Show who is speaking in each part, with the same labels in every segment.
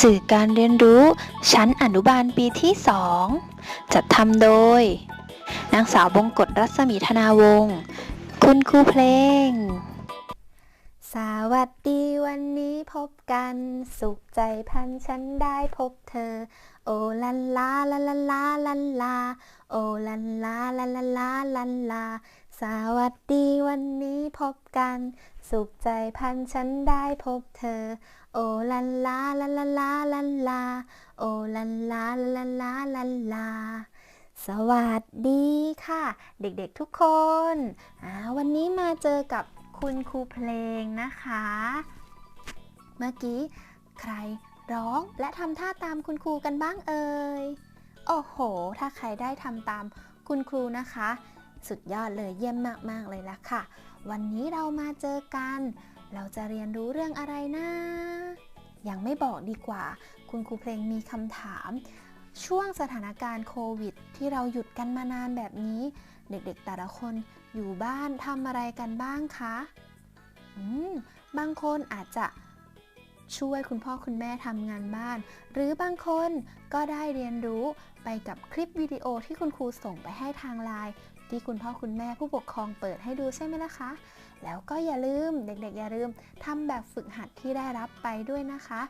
Speaker 1: สื่อการเรียนรู้ชั้นอนุบาลปีที่ 2 จัดทำโดย นางสาวบงกฎรัศมีธนาวงศ์คุณครูเพลง สวัสดีวันนี้พบกัน สุขใจพันฉันได้พบเธอ โอลันลาลาลาลาลันลาโอลันลาลาลาลาลันลาสวัสดีวันนี้พบกัน สุขใจพันฉันได้พบเธอ โอลันลาลาลาลาลันลาโอลันลาลาลาลาลันลาสวัสดีค่ะ เด็กๆทุกคนวันนี้มาเจอกับคุณครูเพลงนะคะ เมื่อกี้ใครร้องและทำท่าตามคุณครูกันบ้างเอ่ยโอ้โห ถ้าใครได้ทำตามคุณครูนะคะ สุดยอดเลยเยี่ยมมากๆเลยละค่ะ วันนี้เรามาเจอกัน เราจะเรียนรู้เรื่องอะไรนะ ยังไม่บอกดีกว่า คุณครูเพลงมีคำถาม ช่วงสถานการณ์โควิด ที่เราหยุดกันมานานแบบนี้ เด็กๆแต่ละคนอยู่บ้านทำอะไรกันบ้างคะอืมบางคนอาจจะช่วยคุณพ่อคุณแม่ทำงานบ้าน หรือบางคนก็ได้เรียนรู้ไปกับคลิปวิดีโอที่คุณครูส่งไปให้ทางไลน์ที่คุณพ่อคุณแม่ผู้ปกครองเปิดให้ดูใช่ไหมล่ะคะ แล้วก็อย่าลืมเด็กๆ อย่าลืมทำแบบฝึกหัดที่ได้รับไปด้วยนะคะ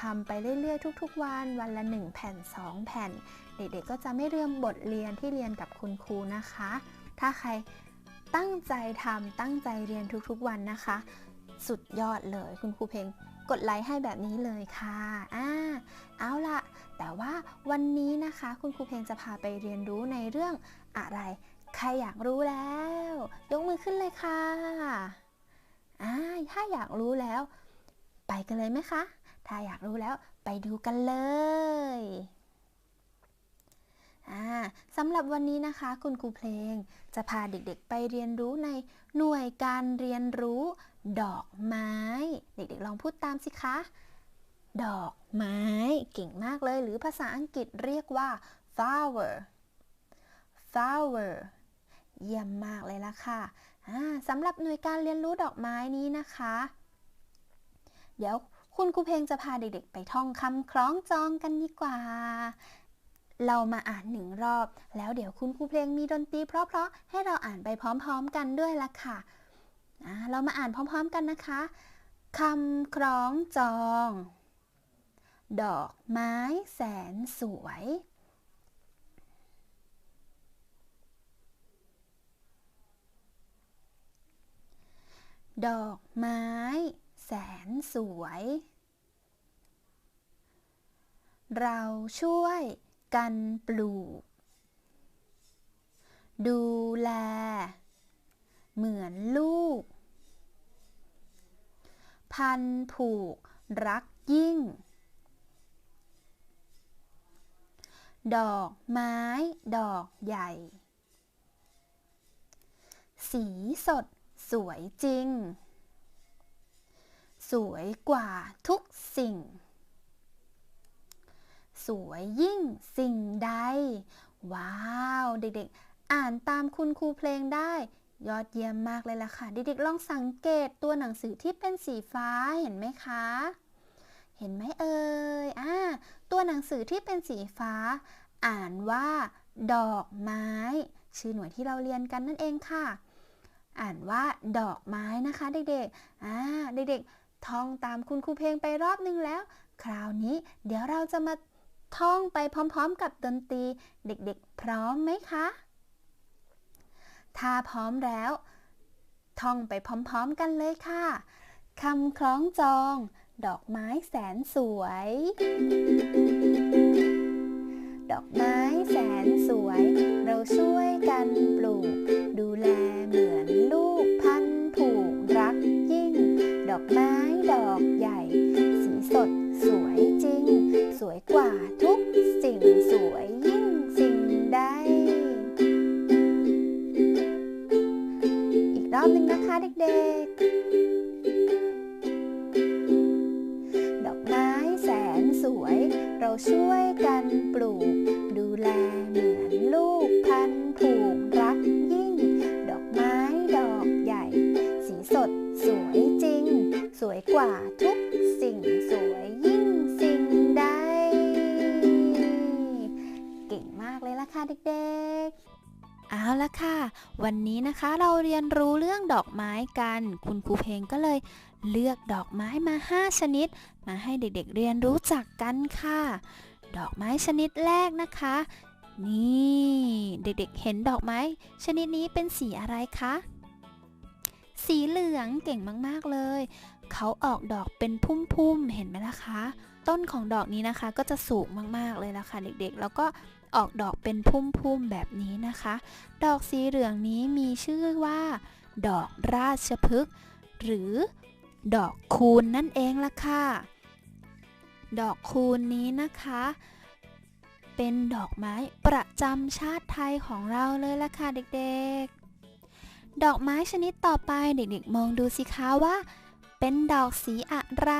Speaker 1: ทำไปเรื่อยๆ ทุกๆ วัน วันละ 1 แผ่น 2 แผ่น เด็กๆ ก็จะไม่เรื่มบทเรียนที่เรียนกับคุณครูนะคะ ถ้าใครตั้งใจทำตั้งใจเรียนทุกๆ วันนะคะ สุดยอดเลยคุณครูเพลงกดไลค์ให้แบบนี้เลยค่ะอ่าเอาละแต่ว่าวันนี้นะคะ คุณครูเพลงจะพาไปเรียนรู้ในเรื่องอะไร ใครอยากรู้แล้ว ยกมือขึ้นเลยค่ะอ่าถ้าอยากรู้แล้ว ไปกันเลยไหมคะ ถ้าอยากรู้แล้วไปดูกันเลยสำหรับวันนี้นะคะคุณครูเพลงจะพาเด็กๆไปเรียนรู้ในหน่วยการเรียนรู้ดอกไม้ เด็กๆลองพูดตามสิคะ ดอกไม้เก่งมากเลย หรือภาษาอังกฤษเรียกว่า flower flower เยี่ยมมากเลยละค่ะสำหรับหน่วยการเรียนรู้ดอกไม้นี้นะคะ เดี๋ยวคุณครูเพลงจะพาเด็กๆ ไปท่องคำคล้องจองกันดีกว่า เรามาอ่านหนึ่งรอบ แล้วเดี๋ยวคุณครูเพลงมีดนตรีเพราะๆให้เราอ่านไปพร้อมๆกันด้วยละค่ะเรามาอ่านพร้อมๆกันนะคะคำคล้องจอง ดอกไม้แสนสวย ดอกไม้ แสนสวย เราช่วยกันปลูก ดูแล เหมือนลูก พันผูกรักยิ่ง ดอกไม้ ดอกใหญ่ สีสด สวยจริง สวยกว่าทุกสิ่ง สวยยิ่งสิ่งใด ว้าว เด็กๆ อ่านตามคุณครูเพลงได้ ยอดเยี่ยมมากเลยล่ะค่ะ เด็กๆ ลองสังเกตตัวหนังสือที่เป็นสีฟ้าเห็นไหมคะ เห็นไหมเอ่ยอ่าตัวหนังสือที่เป็นสีฟ้า อ่านว่า ดอกไม้ ชื่อหน่วยที่เราเรียนกันนั่นเองค่ะ อ่านว่าดอกไม้นะคะ เด็กๆอ่าเด็กๆท่องตามคุณครูเพลงไปรอบนึงแล้ว คราวนี้ เดี๋ยวเราจะมาท่องไปพร้อมๆ กับดนตรี เด็กๆ พร้อมไหมคะ ถ้าพร้อมแล้ว ท่องไปพร้อมๆกันเลยค่ะคำคล้องจอง ดอกไม้แสนสวย ดอกไม้แสนสวย เราช่วยกันปลูก เราช่วยกันปลูก ดูแลเหมือนลูกพันผูกรักยิ่ง ดอกไม้ดอกใหญ่ สีสดสวยจริง สวยกว่าทุกสิ่งสวยยิ่งสิ่งใด เก่งมากเลยล่ะค่ะเด็ก เอาละค่ะ วันนี้นะคะเราเรียนรู้เรื่องดอกไม้กัน คุณครูเพลงก็เลยเลือกดอกไม้มา 5 ชนิด มาให้เด็กๆเรียนรู้จักกันค่ะ ดอกไม้ชนิดแรกนะคะ นี่เด็กๆเห็นดอกไม้ ชนิดนี้เป็นสีอะไรคะ สีเหลืองเก่งมากๆเลย เขาออกดอกเป็นพุ่มๆเห็นไหมล่ะคะ ต้นของดอกนี้นะคะก็จะสูงมากๆเลยล่ะค่ะเด็กๆ แล้วก็ ออกดอกเป็นพุ่มๆแบบนี้นะคะ ดอกสีเหลืองนี้มีชื่อว่า ดอกราชพฤกษ์หรือ ดอกคูณนั่นเองล่ะค่ะ ดอกคูณนี้นะคะ เป็นดอกไม้ประจำชาติไทยของเราเลยล่ะค่ะเด็กๆ ดอกไม้ชนิดต่อไปเด็กๆ มองดูสิคะว่า เป็นดอกสีอะไร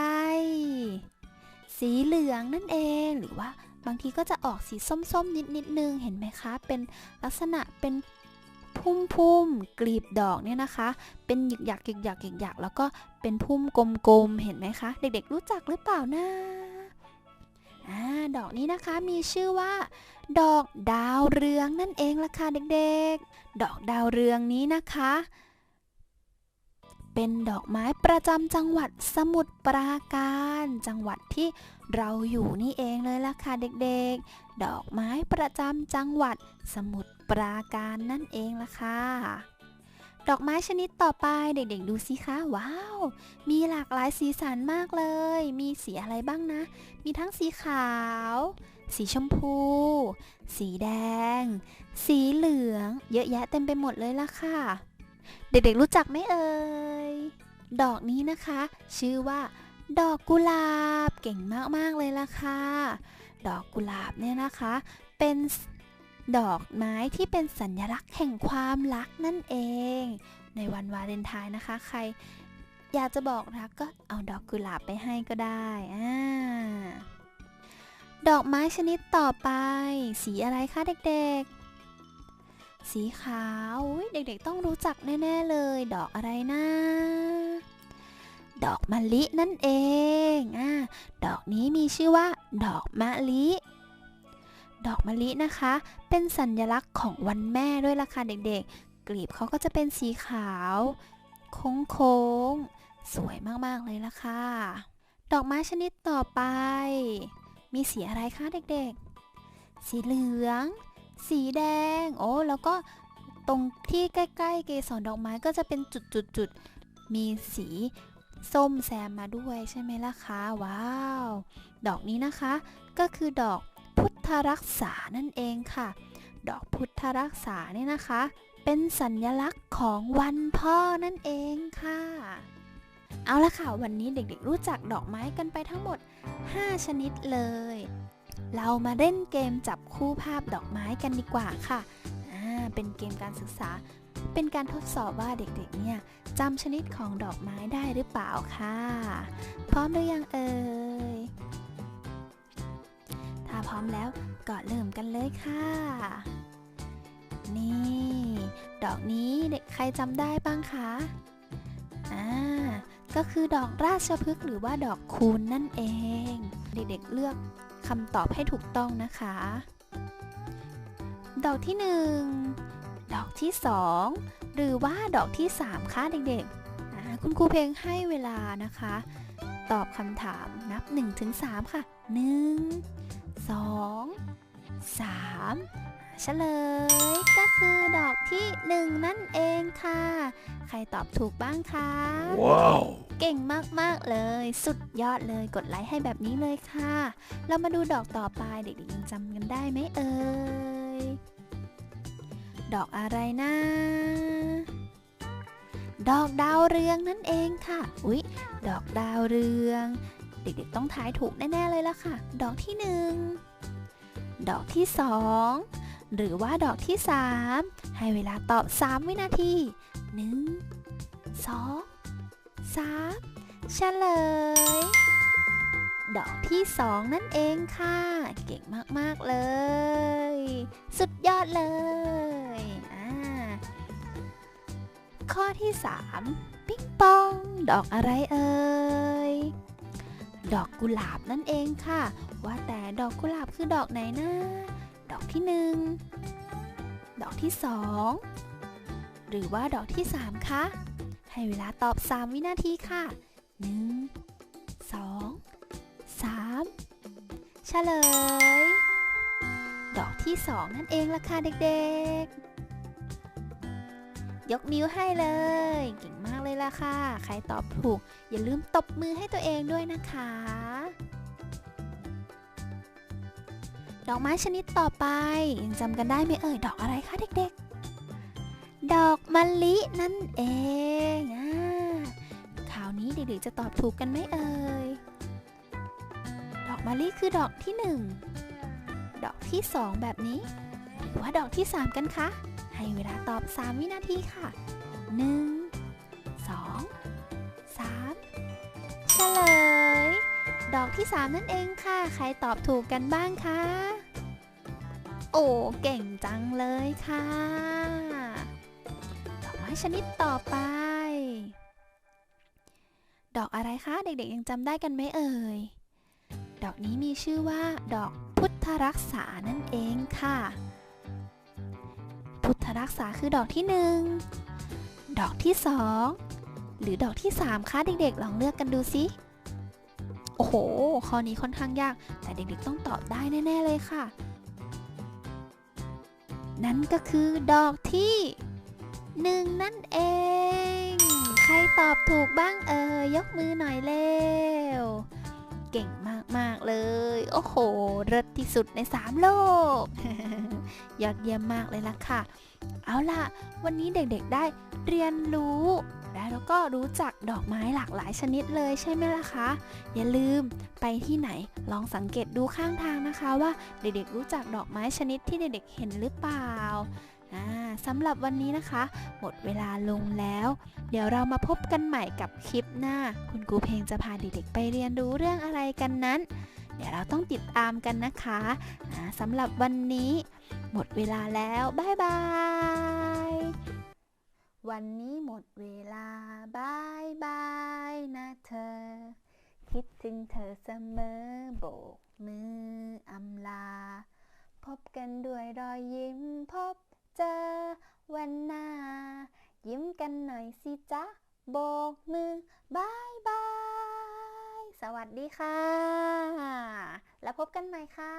Speaker 1: สีเหลืองนั่นเองหรือว่า บางทีก็จะออกสีส้มๆ นิดนิดนึง เห็นไหมคะ เป็นลักษณะเป็นพุ่มๆกลีบดอกเนี่ยนะคะ เป็นหยึกหยักหยึกหยักหยึกหยักแล้วก็เป็นพุ่มกลมๆ เห็นไหมคะ เด็กๆ รู้จักหรือเปล่านะอ่าดอกนี้นะคะมีชื่อว่า ดอกดาวเรืองนั่นเองล่ะค่ะเด็กๆ ดอกดาวเรืองนี้นะคะ เป็นดอกไม้ประจำจังหวัดสมุทรปราการ จังหวัดที่เราอยู่นี่เองเลยล่ะค่ะเด็กๆ ดอกไม้ประจำจังหวัดสมุทรปราการนั่นเองล่ะค่ะดอกไม้ชนิดต่อไปเด็กๆ ดูสิคะว้าว มีหลากหลายสีสันมากเลย มีสีอะไรบ้างนะ มีทั้งสีขาว สีชมพู สีแดง สีเหลือง เยอะแยะเต็มไปหมดเลยล่ะค่ะ เด็กๆรู้จักไหมเอ่ย ดอกนี้นะคะ ชื่อว่าดอกกุหลาบเก่งมากๆเลยล่ะค่ะ ดอกกุหลาบเนี่ยนะคะ เป็นดอกไม้ที่เป็นสัญลักษณ์แห่งความรักนั่นเอง ในวันวาเลนไทน์นะคะ ใครอยากจะบอกรักก็เอาดอกกุหลาบไปให้ก็ได้อ่าดอกไม้ชนิดต่อไป สีอะไรคะเด็กๆ สีขาวเด็กๆต้องรู้จักแน่ๆเลย ดอกอะไรนะ ดอกมะลินั่นเองอ่าดอกนี้มีชื่อว่า ดอกมะลิ ดอกมะลินะคะ เป็นสัญลักษณ์ของวันแม่ด้วยล่ะค่ะเด็กๆ กลีบเขาก็จะเป็นสีขาว โค้งๆ สวยมากๆเลยล่ะค่ะ ดอกไม้ชนิดต่อไป มีสีอะไรคะเด็กๆ สีเหลือง สีแดง โอ้แล้วก็ตรงที่ใกล้ ๆ เกสรดอกไม้ก็จะเป็นจุดๆๆมีสีส้มแซมมาด้วยใช่ไหมล่ะคะว้าว ดอกนี้นะคะ ก็คือดอกพุทธรักษานั่นเองค่ะ ดอกพุทธรักษาเนี่ยนะคะ เป็นสัญลักษณ์ของวันพ่อนั่นเองค่ะ เอาละค่ะ วันนี้เด็กๆรู้จักดอกไม้กันไปทั้งหมด 5 ชนิดเลย เรามาเล่นเกมจับคู่ภาพดอกไม้กันดีกว่าค่ะอ่า เป็นเกมการศึกษา เป็นการทดสอบว่าเด็กๆ เนี่ยจำชนิดของดอกไม้ได้หรือเปล่าค่ะ พร้อมหรือยังเอ่ย ถ้าพร้อมแล้วก็เริ่มกันเลยค่ะ นี่ ดอกนี้เด็กใครจำได้บ้างคะ อ่า ก็คือดอกราชพฤกษ์หรือว่าดอกคูณนั่นเอง เด็กๆเลือก คำตอบให้ถูกต้องนะคะ ดอกที่หนึ่งดอกที่สองหรือว่าดอกที่สามคะเด็กๆ คุณครูเพลงให้เวลานะคะ ตอบคำถามนับ1ถึง3ค่ะ 1 2 3 เฉลยก็คือดอกที่1นั่นเองค่ะ ใครตอบถูกบ้างคะ
Speaker 2: ว้าว
Speaker 1: เก่งมากๆเลย สุดยอดเลยกดไลค์ให้แบบนี้เลยค่ะ เรามาดูดอกต่อไปเด็กๆยังจำกันได้ไหมเอ่ยดอกอะไรนะดอกดาวเรืองนั่นเองค่ะ อุ๊ย ดอกดาวเรือง เด็กๆต้องทายถูกแน่ๆเลยละค่ะ ดอกที่หนึ่ง ดอกที่สอง หรือว่าดอกที่สามให้เวลาตอบ 3 วินาที 1 2 3เฉลย ดอกที่สองนั่นเองค่ะ เก่งมาก ๆ เลย สุดยอดเลยอ่าข้อที่ 3 ปิ๊งปอง ดอกอะไรเอ่ยดอกกุหลาบนั่นเองค่ะ ว่าแต่ดอกกุหลาบคือดอกไหนนะ ดอกที่หนึ่งดอกที่สองหรือว่าดอกที่สามคะ ให้เวลาตอบ 3 วินาทีค่ะ 1 2 3 เฉลย ดอกที่สองนั่นเองล่ะค่ะเด็กๆ ยกนิ้วให้เลย เก่งมากเลยล่ะค่ะ ใครตอบถูก อย่าลืมตบมือให้ตัวเองด้วยนะคะ ดอกไม้ชนิดต่อไปยังจำกันได้ไหมเอ่ยดอกอะไรคะเด็กๆ ดอกมะลินั่นเองคราวนี้เด็กๆจะตอบถูกกันไหมเอ่ยดอกมะลิคือดอกที่หนึ่งดอกที่สองแบบนี้ หรือว่าดอกที่สามกันคะให้เวลาตอบ 3 วินาทีค่ะ 1 2 3เฉลย ดอกที่ 3 นั่นเองค่ะ ใครตอบถูกกันบ้างคะ อ้เก่งจังเลยค่ะ ดอกไม้ชนิดต่อไป ดอกอะไรคะ เด็กๆยังจำได้กันไหมเอ่ย ดอกนี้มีชื่อว่า ดอกพุทธรักษานั่นเองค่ะ พุทธรักษาคือดอกที่หนึ่งดอกที่สองหรือดอกที่สามคะเด็กๆ ลองเลือกกันดูสิโอ้โห ข้อนี้ค่อนข้างยาก แต่เด็กๆ ต้องตอบได้แน่ ๆ เลยค่ะ นั่นก็คือดอกที่หนึ่งนั่นเอง ใครตอบถูกบ้างเอ่ยยกมือหน่อยเร็ว เก่งมาก ๆ เลย โอ้โหเลิศที่สุดใน3โลก ยอดเยี่ยมมากเลยล่ะค่ะ เอาล่ะ วันนี้เด็ก ๆ ได้เรียนรู้ และแล้วก็รู้จักดอกไม้หลากหลายชนิดเลยใช่ไหมล่ะคะ อย่าลืมไปที่ไหนลองสังเกตดูข้างทางนะคะว่าเด็กๆรู้จักดอกไม้ชนิดที่เด็กๆเห็นหรือเปล่าสำหรับวันนี้นะคะ หมดเวลาลงแล้ว เดี๋ยวเรามาพบกันใหม่กับคลิปหน้า คุณครูเพลงจะพาเด็กๆไปเรียนรู้เรื่องอะไรกันนั้น เดี๋ยวเราต้องติดตามกันนะคะสำหรับวันนี้ หมดเวลาแล้ว บ๊ายบาย วันนี้หมดเวลาบายบายนะเธอ คิดถึงเธอเสมอโบกมืออำลา พบกันด้วยรอยยิ้มพบเจอวันหน้า ยิ้มกันหน่อยสิจ๊ะ โบกมือบายบาย สวัสดีค่ะ แล้วพบกันใหม่ค่ะ